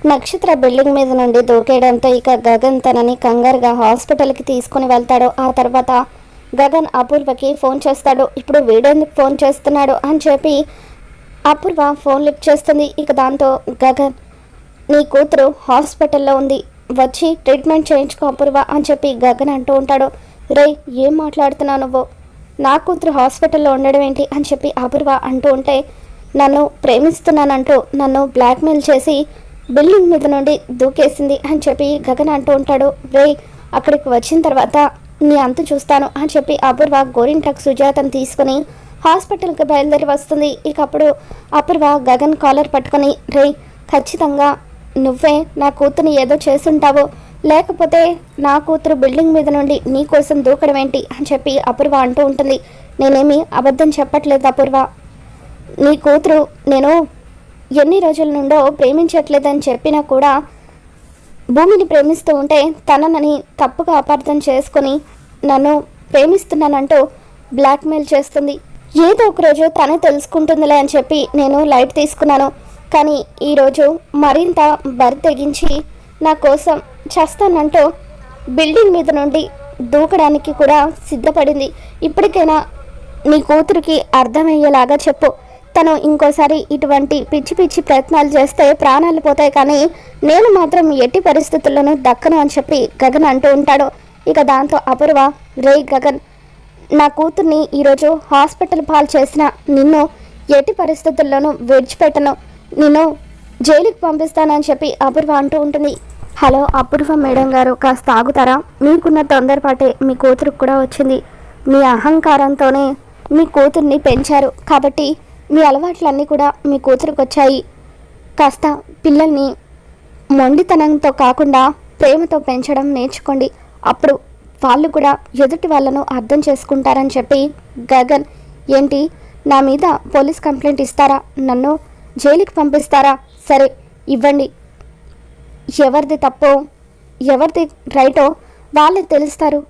నక్షత్ర బిల్డింగ్ మీద నుండి దూకేయడంతో ఇక గగన్ తనని కంగారుగా హాస్పిటల్కి తీసుకుని వెళ్తాడు. ఆ తర్వాత గగన్ అపూర్వకి ఫోన్ చేస్తాడు. ఇప్పుడు వీడేందుకు ఫోన్ చేస్తున్నాడు? అని చెప్పి అపూర్వ ఫోన్ లిఫ్ట్ చేస్తుంది. ఇక దాంతో గగన్ నీ కూతురు హాస్పిటల్లో ఉంది. వచ్చి ట్రీట్మెంట్ చేయించుకో అపూర్వ అని చెప్పి గగన్ అంటూ ఉంటాడు. రే ఏం మాట్లాడుతున్నావు నువ్వు? నా కూతురు హాస్పిటల్లో ఉండడం ఏంటి? అని చెప్పి అపూర్వ అంటూ ఉంటే నన్ను ప్రేమిస్తున్నానంటూ నన్ను బ్లాక్మెయిల్ చేసి బిల్డింగ్ మీద నుండి దూకేసింది అని చెప్పి గగన్ అంటూ ఉంటాడు. రే అక్కడికి వచ్చిన తర్వాత నీ అంతు చూస్తాను అని చెప్పి అపూర్వ గోరింటాక్ సుజాతను తీసుకుని హాస్పిటల్కి బయలుదేరి వస్తుంది. ఇక అప్పుడు అపూర్వ గగన్ కాలర్ పట్టుకొని రే ఖచ్చితంగా నువ్వే నా కూతుర్ని ఏదో చేస్తుంటావు. లేకపోతే నా కూతురు బిల్డింగ్ మీద నుండి నీ కోసం దూకడం ఏంటి? అని చెప్పి అపూర్వ అంటూ ఉంటుంది. నేనేమి అబద్ధం చెప్పట్లేదు అపూర్వ. నీ కూతురు నేను ఎన్ని రోజుల నుండో ప్రేమించట్లేదని చెప్పినా కూడా భూమిని ప్రేమిస్తూ ఉంటే తననని తప్పుగా అపార్థం చేసుకుని నన్ను ప్రేమిస్తున్నానంటూ బ్లాక్మెయిల్ చేస్తుంది. ఏదో ఒక రోజు తనే తెలుసుకుంటుందిలే అని చెప్పి నేను లైట్ తీసుకున్నాను. కానీ ఈరోజు మరింత బరి తెగించి నా కోసం చేస్తానంటూ బిల్డింగ్ మీద నుండి దూకడానికి కూడా సిద్ధపడింది. ఇప్పటికైనా నీ కూతురికి అర్థమయ్యేలాగా చెప్పు. తను ఇంకోసారి ఇటువంటి పిచ్చి పిచ్చి ప్రయత్నాలు చేస్తే ప్రాణాలు పోతాయి కానీ నేను మాత్రం ఎట్టి పరిస్థితుల్లోనూ దక్కను అని చెప్పి గగన్ అంటూ ఉంటాడు. ఇక దాంతో అపూర్వ రే గగన్ నా కూతుర్ని ఈరోజు హాస్పిటల్ పాలు చేసిన నిన్ను ఎట్టి పరిస్థితుల్లోనూ విడిచిపెట్టను. నిన్ను జైలుకి పంపిస్తానని చెప్పి అపూర్వ అంటూ ఉంటుంది. హలో అపూర్వ మేడం గారు కాస్త ఆగుతారా? మీకున్న తొందరపాటే మీ కూతురు కూడా వచ్చింది. మీ అహంకారంతోనే మీ కూతుర్ని పెంచారు. కాబట్టి మీ అలవాట్లన్నీ కూడా మీ కూతురికి వచ్చాయి. కాస్త పిల్లల్ని మొండితనంతో కాకుండా ప్రేమతో పెంచడం నేర్చుకోండి. అప్పుడు వాళ్ళు కూడా ఎదుటి వాళ్ళను అర్థం చేసుకుంటారని చెప్పి గగన్ ఏంటి? నా మీద పోలీస్ కంప్లైంట్ ఇస్తారా? నన్ను జైలుకి పంపిస్తారా? సరే ఇవ్వండి. ఎవరిది తప్పో ఎవరిది రైటో వాళ్ళే తెలుస్తారు.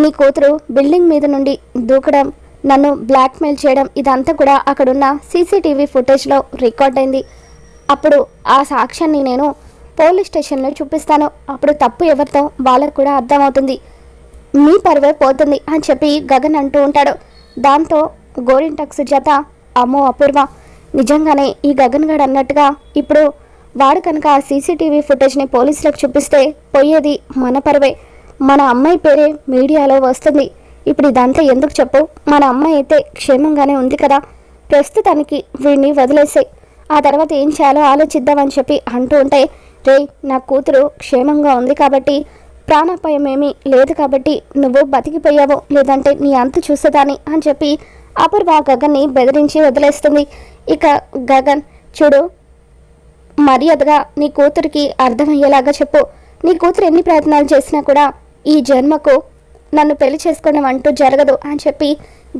నీ కూతురు బిల్డింగ్ మీద నుండి దూకడం నన్ను బ్లాక్మెయిల్ చేయడం ఇదంతా కూడా అక్కడున్న సీసీటీవీ ఫుటేజ్లో రికార్డ్ అయింది అప్పుడు ఆ సాక్ష్యాన్ని నేను పోలీస్ స్టేషన్లో చూపిస్తాను. అప్పుడు తప్పు ఎవరితో వాళ్ళకు కూడా అర్థమవుతుంది. మీ పరువే పోతుంది అని చెప్పి గగన్ అంటూ ఉంటాడు. దాంతో గోరింటక్స్ జత అమ్మో అపూర్వ. నిజంగానే ఈ గగన్ గడ్ అన్నట్టుగా ఇప్పుడు వాడు కనుక ఆ సీసీటీవీ ఫుటేజ్ని పోలీసులకు చూపిస్తే పోయేది మన పరువే. మన అమ్మాయి పేరే మీడియాలో వస్తుంది. ఇప్పుడు ఇదంతా ఎందుకు చెప్పు? మన అమ్మాయి అయితే క్షేమంగానే ఉంది కదా. ప్రస్తుతానికి వీడిని వదిలేసే ఆ తర్వాత ఏం చేయాలో ఆలోచిద్దామని చెప్పి అంటూ ఉంటే రే నా కూతురు క్షేమంగా ఉంది కాబట్టి ప్రాణాపాయం ఏమీ లేదు కాబట్టి నువ్వు బతికిపోయావు లేదంటే నీ అంతు చూసేదాని అని చెప్పి అపూర్వ గగన్ని బెదిరించి వదిలేస్తుంది. ఇక గగన్ చూడు మర్యాదగా నీ కూతురికి అర్థమయ్యేలాగా చెప్పు. నీ కూతురు ఎన్ని ప్రయత్నాలు చేసినా కూడా ఈ జన్మకు నన్ను పెళ్ళి చేసుకోవడం అంటూ జరగదు అని చెప్పి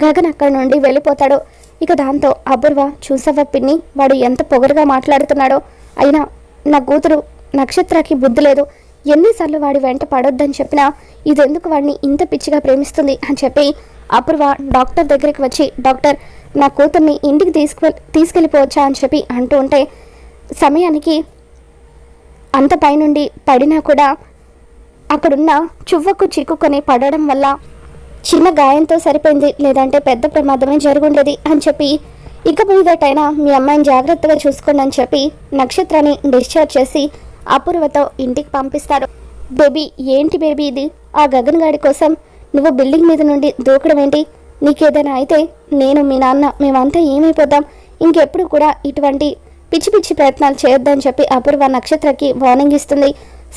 గగన్ అక్కడి నుండి వెళ్ళిపోతాడు. ఇక దాంతో అపూర్వ చూసావా పిన్ని? వాడు ఎంత పొగరుగా మాట్లాడుతున్నాడో. అయినా నా కూతురు నక్షత్రకి బుద్ధి లేదు. ఎన్నిసార్లు వాడి వెంట పడొద్దని చెప్పినా ఇదెందుకు వాడిని ఇంత పిచ్చిగా ప్రేమిస్తుంది అని చెప్పి అపూర్వ డాక్టర్ దగ్గరికి వచ్చి డాక్టర్ నా కూతుర్ని ఇంటికి తీసుకు తీసుకెళ్ళిపోవచ్చా? అని చెప్పి అంటూ ఉంటే సమయానికి అంత పైనుండి పడినా కూడా అక్కడున్న చువ్వకు చిక్కుకొని పడడం వల్ల చిన్న గాయంతో సరిపోయింది లేదంటే పెద్ద ప్రమాదమే జరుగుండేది అని చెప్పి ఇక మీదటైనా మీ అమ్మాయిని జాగ్రత్తగా చూసుకోండి అని చెప్పి నక్షత్రాన్ని డిశ్చార్జ్ చేసి అపూర్వతో ఇంటికి పంపిస్తారు. బేబీ ఏంటి బేబీ ఇది? ఆ గగన్ గాడి కోసం నువ్వు బిల్డింగ్ మీద నుండి దూకడం ఏంటి? నీకేదైనా అయితే నేను మీ నాన్న మేమంతా ఏమైపోతాం? ఇంకెప్పుడు కూడా ఇటువంటి పిచ్చి పిచ్చి ప్రయత్నాలు చేయొద్దని చెప్పి అపూర్వ నక్షత్రకి వార్నింగ్ ఇస్తుంది.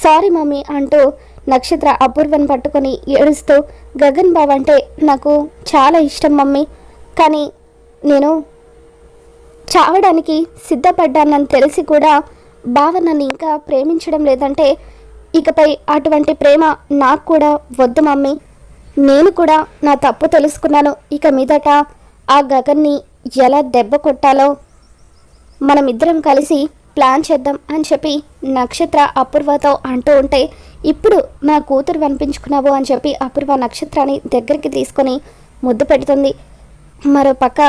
సారీ మమ్మీ అంటూ నక్షత్ర అపూర్వను పట్టుకొని ఏడుస్తూ గగన్ బాబు అంటే నాకు చాలా ఇష్టం మమ్మీ కానీ నేను చావడానికి సిద్ధపడ్డానని తెలిసి కూడా బావ నన్ను ఇంకా ప్రేమించడం లేదంటే ఇకపై అటువంటి ప్రేమ నాకు కూడా వద్దు మమ్మీ. నేను కూడా నా తప్పు తెలుసుకున్నాను. ఇక మీదట ఆ గగన్ని ఎలా దెబ్బ కొట్టాలో మనమిద్దరం కలిసి ప్లాన్ చేద్దాం అని చెప్పి నక్షత్ర అపూర్వతో అంటూ ఉంటే ఇప్పుడు నా కూతురు అనిపించుకున్నావు అని చెప్పి అపూర్వ నక్షత్రాన్ని దగ్గరికి తీసుకొని ముద్దు పెడుతుంది. మరో పక్క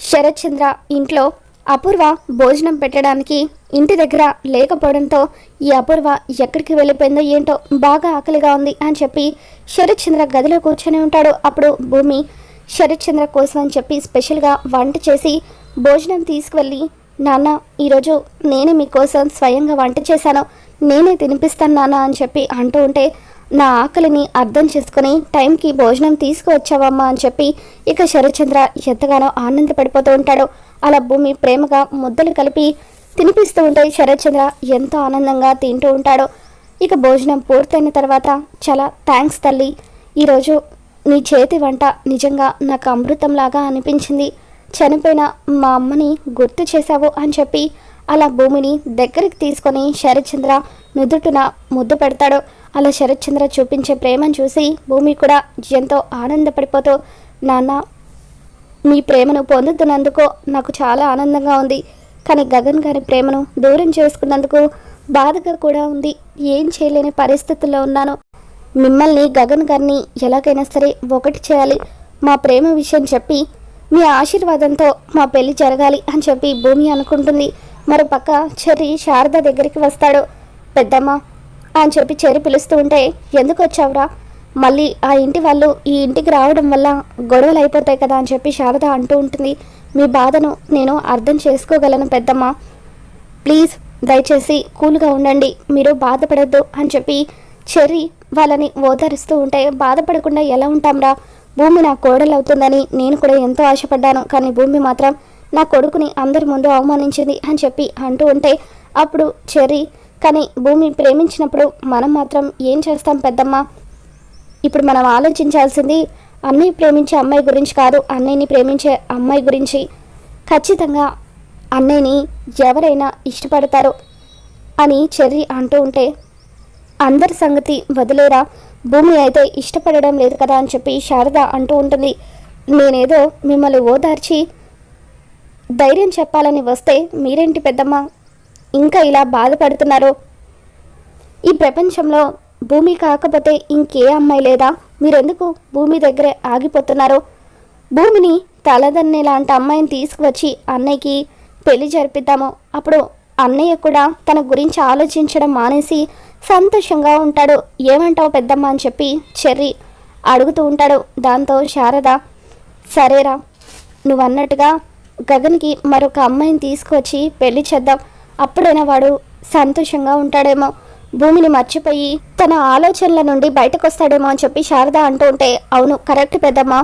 శరత్చంద్ర ఇంట్లో అపూర్వ భోజనం పెట్టడానికి ఇంటి దగ్గర లేకపోవడంతో ఈ అపూర్వ ఎక్కడికి వెళ్ళిపోయిందో ఏంటో బాగా ఆకలిగా ఉంది అని చెప్పి శరత్చంద్ర గదిలో కూర్చొని ఉంటాడు. అప్పుడు భూమి శరత్ చంద్ర కోసం అని చెప్పి స్పెషల్గా వంట చేసి భోజనం తీసుకువెళ్ళి నాన్న ఈరోజు నేనే మీకోసం స్వయంగా వంట చేశాను. నేనే తినిపిస్తాను నాన్న అని చెప్పి అంటూ ఉంటే నా ఆకలిని అర్థం చేసుకుని టైంకి భోజనం తీసుకువచ్చావమ్మా అని చెప్పి ఇక శరత్చంద్ర ఎంతగానో ఆనందపడిపోతూ ఉంటాడు. అలా భూమి ప్రేమగా ముద్దలు కలిపి తినిపిస్తూ ఉంటే శరత్చంద్ర ఎంతో ఆనందంగా తింటూ ఉంటాడు. ఇక భోజనం పూర్తయిన తర్వాత చాలా థ్యాంక్స్ తల్లి. ఈరోజు నీ చేతి వంట నిజంగా నాకు అమృతంలాగా అనిపించింది. చనిపోయిన మా అమ్మని గుర్తు చేశావు అని చెప్పి అలా భూమిని దగ్గరికి తీసుకొని శరత్చంద్ర నుదుటున ముద్దు పెడతాడు. అలా శరత్చంద్ర చూపించే ప్రేమను చూసి భూమి కూడా ఎంతో ఆనందపడిపోతూ నాన్న మీ ప్రేమను పొందుతున్నందుకు నాకు చాలా ఆనందంగా ఉంది. కానీ గగన్ గారి ప్రేమను దూరం చేసుకున్నందుకు బాధగా కూడా ఉంది. ఏం చేయలేని పరిస్థితుల్లో ఉన్నాను. మిమ్మల్ని గగన్ గారిని ఎలాగైనా సరే ఒకటి చేయాలి. మా ప్రేమ విషయం చెప్పి మీ ఆశీర్వాదంతో మా పెళ్ళి జరగాలి అని చెప్పి భూమి అనుకుంటుంది. మరోపక్క చెర్రి శారద దగ్గరికి వస్తాడు. పెద్దమ్మ అని చెప్పి చెర్రి పిలుస్తూ ఉంటే ఎందుకు వచ్చావురా? మళ్ళీ ఆ ఇంటి వాళ్ళు ఈ ఇంటికి రావడం వల్ల గొడవలు అయిపోతాయి కదా అని చెప్పి శారద అంటూ ఉంటుంది. మీ బాధను నేను అర్థం చేసుకోగలను పెద్దమ్మ. ప్లీజ్ దయచేసి కూల్గా ఉండండి. మీరు బాధపడద్దు అని చెప్పి చెర్రి వాళ్ళని ఓదారుస్తూ ఉంటే బాధపడకుండా ఎలా ఉంటాంరా? భూమి నా కోడలు అవుతుందని నేను కూడా ఎంతో ఆశపడ్డాను. కానీ భూమి మాత్రం నా కొడుకుని అందరి ముందు అవమానించింది అని చెప్పి అంటూ ఉంటే అప్పుడు చెర్రి కానీ భూమి ప్రేమించినప్పుడు మనం మాత్రం ఏం చేస్తాం పెద్దమ్మ? ఇప్పుడు మనం ఆలోచించాల్సింది అన్నయ్య ప్రేమించే అమ్మాయి గురించి కాదు అన్నయ్యని ప్రేమించే అమ్మాయి గురించి. ఖచ్చితంగా అన్నయ్యని ఎవరైనా ఇష్టపడతారు అని చెర్రి అంటూ ఉంటే అందరి సంగతి వదిలేరా? భూమి అయితే ఇష్టపడడం లేదు కదా అని చెప్పి శారద అంటూ ఉంటుంది. నేనేదో మిమ్మల్ని ఓదార్చి ధైర్యం చెప్పాలని వస్తే మీరేంటి పెద్దమ్మ? ఇంకా ఇలా బాధపడుతున్నారు? ఈ ప్రపంచంలో భూమి కాకపోతే ఇంకే అమ్మాయి లేదా? మీరెందుకు భూమి దగ్గరే ఆగిపోతున్నారు? భూమిని తలదన్నే లాంటి అమ్మాయిని తీసుకువచ్చి అన్నయ్యకి పెళ్ళి జరిపిద్దాము? అప్పుడు అన్నయ్య కూడా తన గురించి ఆలోచించడం మానేసి సంతోషంగా ఉంటాడు. ఏమంటావు పెద్దమ్మ అని చెప్పి చెర్రి అడుగుతూ ఉంటాడు. దాంతో శారద సరేరా నువ్వన్నట్టుగా గగన్కి మరొక అమ్మాయిని తీసుకొచ్చి పెళ్ళి చేద్దాం. అప్పుడైనా వాడు సంతోషంగా ఉంటాడేమో. భూమిని మర్చిపోయి తన ఆలోచనల నుండి బయటకు వస్తాడేమో అని చెప్పి శారద అంటూ ఉంటే అవును కరెక్ట్ పెద్దమ్మ.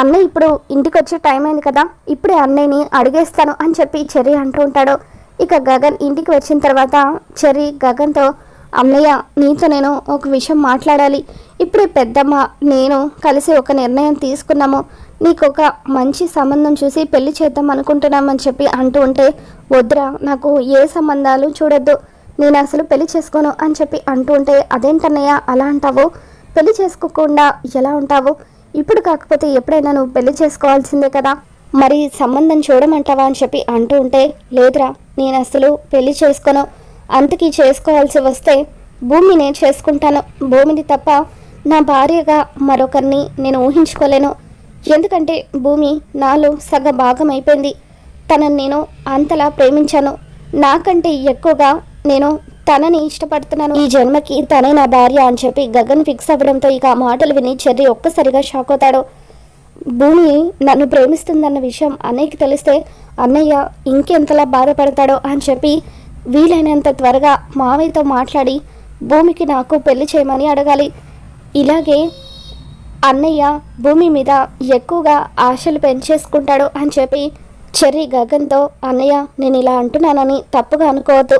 అన్న ఇప్పుడు ఇంటికి వచ్చే టైం అయింది కదా ఇప్పుడే అన్నయ్యని అడిగేస్తాను అని చెప్పి చెర్రీ అంటూ ఉంటాడు. ఇక గగన్ ఇంటికి వచ్చిన తర్వాత చెర్రీ గగన్తో అన్నయ్య నీతో నేను ఒక విషయం మాట్లాడాలి. ఇప్పుడే పెద్దమ్మ నేను కలిసి ఒక నిర్ణయం తీసుకున్నాము. నీకు ఒక మంచి సంబంధం చూసి పెళ్ళి చేద్దాం అనుకుంటున్నామని చెప్పి అంటూ ఉంటే వద్దురా నాకు ఏ సంబంధాలు చూడొద్దు. నేను అసలు పెళ్ళి చేసుకోను అని చెప్పి అంటూ ఉంటే అదేంటన్నయ్య అలా అంటావు? పెళ్ళి చేసుకోకుండా ఎలా ఉంటావు? ఇప్పుడు కాకపోతే ఎప్పుడైనా నువ్వు పెళ్ళి చేసుకోవాల్సిందే కదా. మరి సంబంధం చూడమంటావా? అని చెప్పి అంటూ ఉంటే లేదురా నేను అసలు పెళ్ళి చేసుకోను. అంతకీ చేసుకోవాల్సి వస్తే భూమినే చేసుకుంటాను. భూమిని తప్ప నా భార్యగా మరొకరిని నేను ఊహించుకోలేను. ఎందుకంటే భూమి నాలో సగ భాగం అయిపోయింది తనని నేను అంతలా ప్రేమించాను. నాకంటే ఎక్కువగా నేను తనని ఇష్టపడుతున్నాను. ఈ జన్మకి తనే నా భార్య అని చెప్పి గగన్ ఫిక్స్ అవ్వడంతో ఇక ఆ మాటలు విని చెర్రి ఒక్కసారిగా షాక్ అవుతాడు. భూమి నన్ను ప్రేమిస్తుందన్న విషయం అన్నయ్యకి తెలిస్తే అన్నయ్య ఇంకెంతలా బాధపడతాడో అని చెప్పి వీలైనంత త్వరగా మావయ్యతో మాట్లాడి భూమికి నాకు పెళ్ళి చేయమని అడగాలి. ఇలాగే అన్నయ్య భూమి మీద ఎక్కువగా ఆశలు పెంచేసుకుంటాడు అని చెప్పి చెర్రీ గగన్తో అన్నయ్య నేను ఇలా అంటున్నానని తప్పుగా అనుకోవద్దు.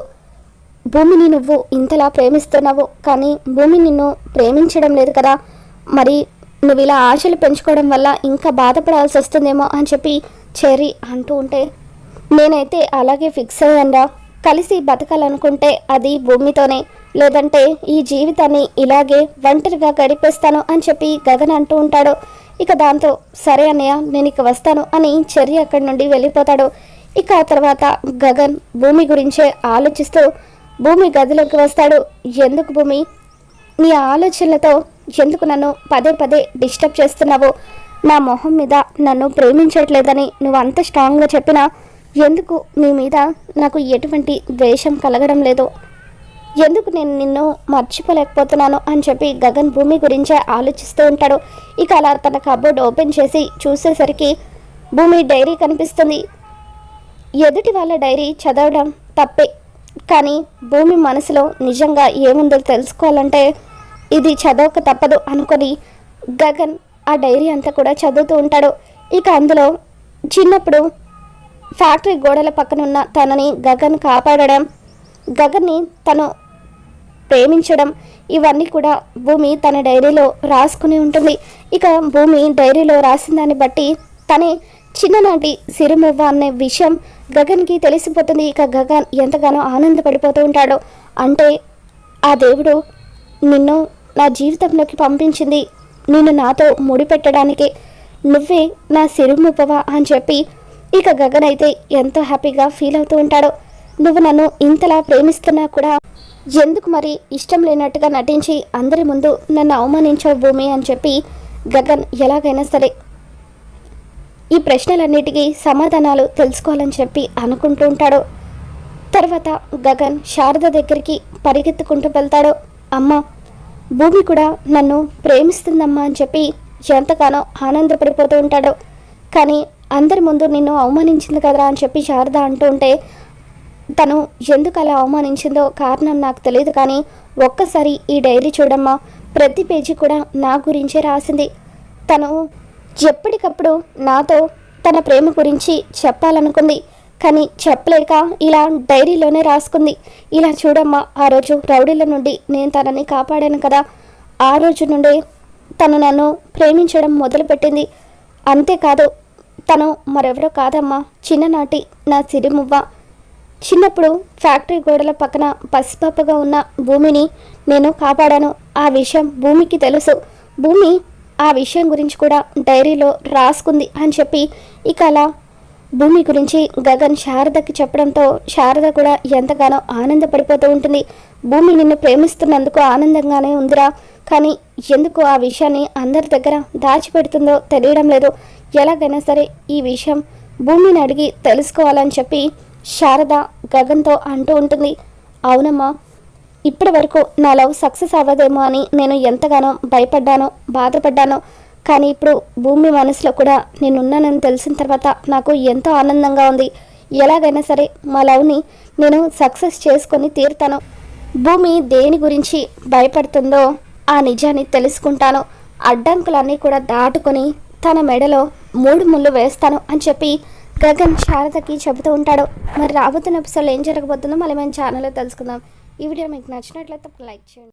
భూమిని నువ్వు ఇంతలా ప్రేమిస్తున్నావు కానీ భూమి నిన్ను ప్రేమించడం లేదు కదా. మరి నువ్వు ఇలా ఆశలు పెంచుకోవడం వల్ల ఇంకా బాధపడాల్సి వస్తుందేమో అని చెప్పి చెర్రీ అంటూ ఉంటే నేనైతే అలాగే ఫిక్స్ అయ్యానురా. కలిసి బతకాలనుకుంటే అది భూమితోనే. లేదంటే ఈ జీవితాన్ని ఇలాగే ఒంటరిగా గడిపేస్తాను అని చెప్పి గగన్ అంటూ ఉంటాడు. ఇక దాంతో సరే అన్నయ్య నేను ఇక వస్తాను అని చెర్రి అక్కడి నుండి వెళ్ళిపోతాడు. ఇక ఆ తర్వాత గగన్ భూమి గురించే ఆలోచిస్తూ భూమి గదిలోకి వస్తాడు. ఎందుకు భూమి? నీ ఆలోచనలతో ఎందుకు నన్ను పదే పదే డిస్టర్బ్ చేస్తున్నావు? నా మొహం మీద నన్ను ప్రేమించట్లేదని నువ్వు అంత స్ట్రాంగ్గా చెప్పినా ఎందుకు నీ మీద నాకు ఎటువంటి ద్వేషం కలగడం లేదు? ఎందుకు నేను నిన్ను మర్చిపోలేకపోతున్నాను అని చెప్పి గగన్ భూమి గురించే ఆలోచిస్తూ ఉంటాడు. ఇక అలా తన కబోర్డ్ ఓపెన్ చేసి చూసేసరికి భూమి డైరీ కనిపిస్తుంది. ఎదుటి వాళ్ళ డైరీ చదవడం తప్పే కానీ భూమి మనసులో నిజంగా ఏముందో తెలుసుకోవాలంటే ఇది చదవక తప్పదు అనుకొని గగన్ ఆ డైరీ అంతా కూడా చదువుతూ ఉంటాడు. ఇక అందులో చిన్నప్పుడు ఫ్యాక్టరీ గోడల పక్కన ఉన్న తనని గగన్ కాపాడడం గగన్ని తను ప్రేమించడం. ఇవన్నీ కూడా భూమి తన డైరీలో రాసుకుని ఉంటుంది. ఇక భూమి డైరీలో రాసిన దాన్ని బట్టి తనే చిన్ననాటి సిరుమువ్వ అనే విషయం గగన్కి తెలిసిపోతుంది. ఇక గగన్ ఎంతగానో ఆనందపడిపోతూ ఉంటాడు. అంటే ఆ దేవుడు నిన్ను నా జీవితంలోకి పంపించింది. నిన్ను నాతో ముడిపెట్టడానికి నువ్వే నా సిరుమువ్వవా అని చెప్పి ఇక గగన్ అయితే ఎంతో హ్యాపీగా ఫీల్ అవుతూ ఉంటాడు. నువ్వు నన్ను ఇంతలా ప్రేమిస్తున్నా కూడా ఎందుకు మరి ఇష్టం లేనట్టుగా నటించి అందరి ముందు నన్ను అవమానించావు భూమి అని చెప్పి గగన్ ఎలాగైనా సరే ఈ ప్రశ్నలన్నిటికీ సమాధానాలు తెలుసుకోవాలని చెప్పి అనుకుంటూ ఉంటాడు. తర్వాత గగన్ శారద దగ్గరికి పరిగెత్తుకుంటూ వెళ్తాడు. అమ్మ భూమి కూడా నన్ను ప్రేమిస్తుందమ్మా అని చెప్పి ఎంతగానో ఆనందపడిపోతూ ఉంటాడు. కానీ అందరి ముందు నిన్ను అవమానించింది కదరా అని చెప్పి శారద అంటూ ఉంటే తను ఎందుకు అలా అవమానించిందో కారణం నాకు తెలియదు కానీ ఒక్కసారి ఈ డైరీ చూడమ్మా. ప్రతి పేజీ కూడా నా గురించే రాసింది. తను ఎప్పటికప్పుడు నాతో తన ప్రేమ గురించి చెప్పాలనుకుంది. కానీ చెప్పలేక ఇలా డైరీలోనే రాసుకుంది. ఇలా చూడమ్మా ఆ రోజు రౌడీల నుండి నేను తనని కాపాడాను కదా. ఆ రోజు నుండే తను నన్ను ప్రేమించడం మొదలుపెట్టింది. అంతేకాదు తను మరెవరో కాదమ్మా. చిన్ననాటి నా సిరిమువ్వ. చిన్నప్పుడు ఫ్యాక్టరీ గోడల పక్కన పసిపాపగా ఉన్న భూమిని నేను కాపాడాను. ఆ విషయం భూమికి తెలుసు. భూమి ఆ విషయం గురించి కూడా డైరీలో రాసుకుంది అని చెప్పి ఇక అలా భూమి గురించి గగన్ శారదకి చెప్పడంతో శారద కూడా ఎంతగానో ఆనందపడిపోతూ ఉంటుంది. భూమి నిన్ను ప్రేమిస్తున్నందుకు ఆనందంగానే ఉందిరా. కానీ ఎందుకు ఆ విషయాన్ని అందరి దగ్గర దాచిపెడుతుందో తెలియడం లేదు. ఎలాగైనా సరే ఈ విషయం భూమిని అడిగి తెలుసుకోవాలని చెప్పి శారద గగన్తో అంటూ ఉంటుంది అవునమ్మా ఇప్పటి వరకు నా లవ్ సక్సెస్ అవ్వదేమో అని నేను ఎంతగానో భయపడ్డానో బాధపడ్డానో కానీ ఇప్పుడు భూమి మనసులో కూడా నేనున్నానని తెలిసిన తర్వాత నాకు ఎంతో ఆనందంగా ఉంది. ఎలాగైనా సరే మా లవ్ని నేను సక్సెస్ చేసుకొని తీరుతాను. భూమి దేని గురించి భయపడుతుందో ఆ నిజాన్ని తెలుసుకుంటాను. అడ్డంకులన్నీ కూడా దాటుకొని తన మెడలో మూడు ముళ్ళు వేస్తాను అని చెప్పి గగన్ శారదకి చెబుతూ ఉంటాడు. మరి రాబోతున్న ఎపిసోడ్లో ఏం జరగబోతుందో మళ్ళీ మేము ఛానల్లో తెలుసుకుందాం. ఈ వీడియో మీకు నచ్చినట్లయితే లైక్ చేయండి.